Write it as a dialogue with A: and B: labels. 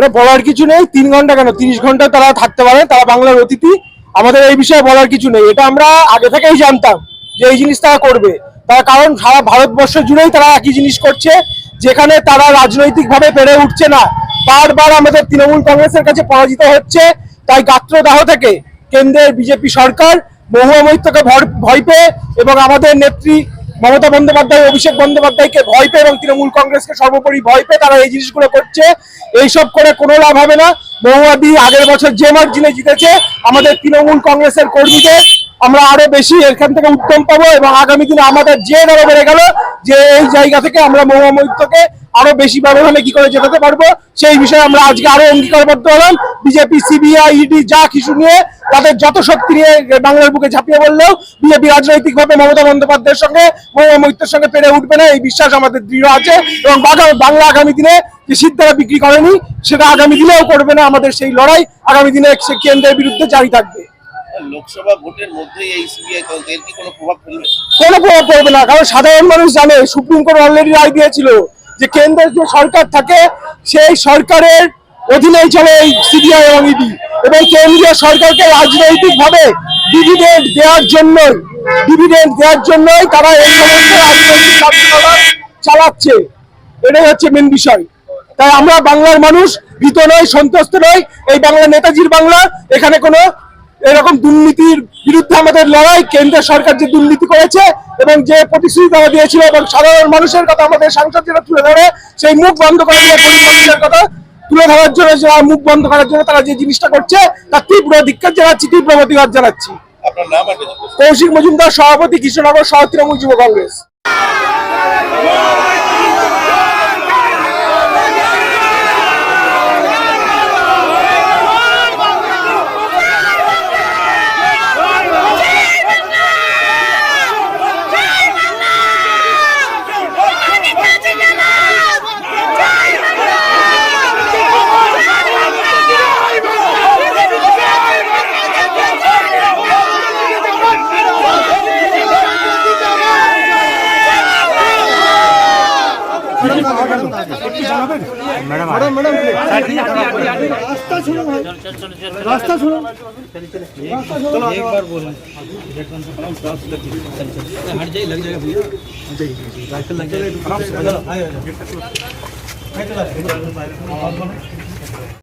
A: এটা বলার কিছু নেই। তিন ঘণ্টা কেন? তিরিশ ঘণ্টা তারা থাকতে পারে, তারা বাংলার অতিথি। আমাদের এই বিষয়ে বলার কিছু নেই। এটা আমরা আগে থেকেই জানতাম যে এই জিনিস তারা করবে। তার কারণ সারা ভারতবর্ষ জুড়েই তারা একই জিনিস করছে, যেখানে তারা রাজনৈতিকভাবে পেরে উঠছে না। বারবার আমাদের তৃণমূল কংগ্রেসের কাছে পরাজিত হচ্ছে। তাই গাত্রদাহ থেকে কেন্দ্রের বিজেপি সরকার, মহুয়া মৈত্রকে ভয় পেয়ে এবং আমাদের নেত্রী মমতা বন্দ্যোপাধ্যায়, অভিষেক বন্দ্যোপাধ্যায়কে ভয় পেয়ে এবং তৃণমূল কংগ্রেসকে সর্বোপরি ভয় পেয়ে তারা এই জিনিসগুলো করছে। এইসব করে কোনো লাভ হবে না। মহুয়াদি আগের বছর যে মার্জিনে জিতেছে, আমাদের তৃণমূল কংগ্রেসের কর্মীদের আমরা আরও বেশি এখান থেকে উত্তম পাবো এবং আগামী দিনে আমাদের যে দলে বেড়ে গেল যে এই জায়গা থেকে আমরা মৌমা মৈত্রকে আরও বেশি ব্যবধানে কি করে জেতাতে পারব? সেই বিষয়ে আমরা আজকে আরও অঙ্গীকারবদ্ধ হলাম। বিজেপি সিবিআই ইডি যা কিছু নিয়ে তাদের যত শক্তি নিয়ে বাংলার বুকে ঝাঁপিয়ে বললেও বিজেপি রাজনৈতিক ভাবে মমতা বন্দ্যোপাধ্যায়ের সঙ্গে মহুয়া মৈত্রের সঙ্গে পেরে উঠবে না এই বিশ্বাস আমাদের দৃঢ় আছে। এবং বাংলা আগামী দিনে যে সিদ্ধারা বিক্রি করেনি সেটা আগামী দিনেও করবে না আমাদের সেই লড়াই। আগামী দিনে সে কেন্দ্রের বিরুদ্ধে জারি থাকবে।
B: লোকসভা ভোটের মধ্যেই এই সিবিআই তদন্ত কি কোনো প্রভাব ফেলবে
A: কোনো প্রভাব পড়বে না কারণ সাধারণ মানুষ জানে সুপ্রিম কোর্ট অলরেডি রায় দিয়েছিল। যে কেন্দ্রের যে সরকার থাকে, সেই সরকারের অধীনেই চলে এই সিবিআই এবং ইডি এবং কেন্দ্রীয় সরকারকে রাজনৈতিক ভাবে ডিভিডেন্ড দেওয়ার জন্যই ডিভিডেন্ড দেওয়ার জন্যই তারা এই সমস্ত রাজনৈতিক কার্যকলাপ চালাচ্ছে। এটাই হচ্ছে মেন বিষয়। তাই আমরা বাংলার মানুষ ভীত নয় সন্তুষ্ট নয় এই বাংলা নেতাজির বাংলা, এখানে কোনো এরকম দুর্নীতির বিরুদ্ধে আমাদের লড়াই কেন্দ্র সরকার যে দুর্নীতি করেছে এবং যে প্রতিশ্রুতি তারা দিয়েছিল এবং সাধারণ মানুষের কথা আমাদের সাংসদরা তুলে ধরে সেই মুখ বন্ধ করে গরিব মানুষের কথা তুলে ধরার জন্য যারা মুখ বন্ধ করার জন্য তারা যে জিনিসটা করছে তার তীব্র ধিক্ষার জানাচ্ছি তীব্র প্রতিবাদ জানাচ্ছি। কৌশিক মজুমদার সভাপতি কৃষ্ণনগর শহর তৃণমূল যুব কংগ্রেস। मैडम मैडम मैडम रास्ता सुनो रास्ता सुनो। चलो एक बार
C: लग जाएगा भैया। लग जाएगा।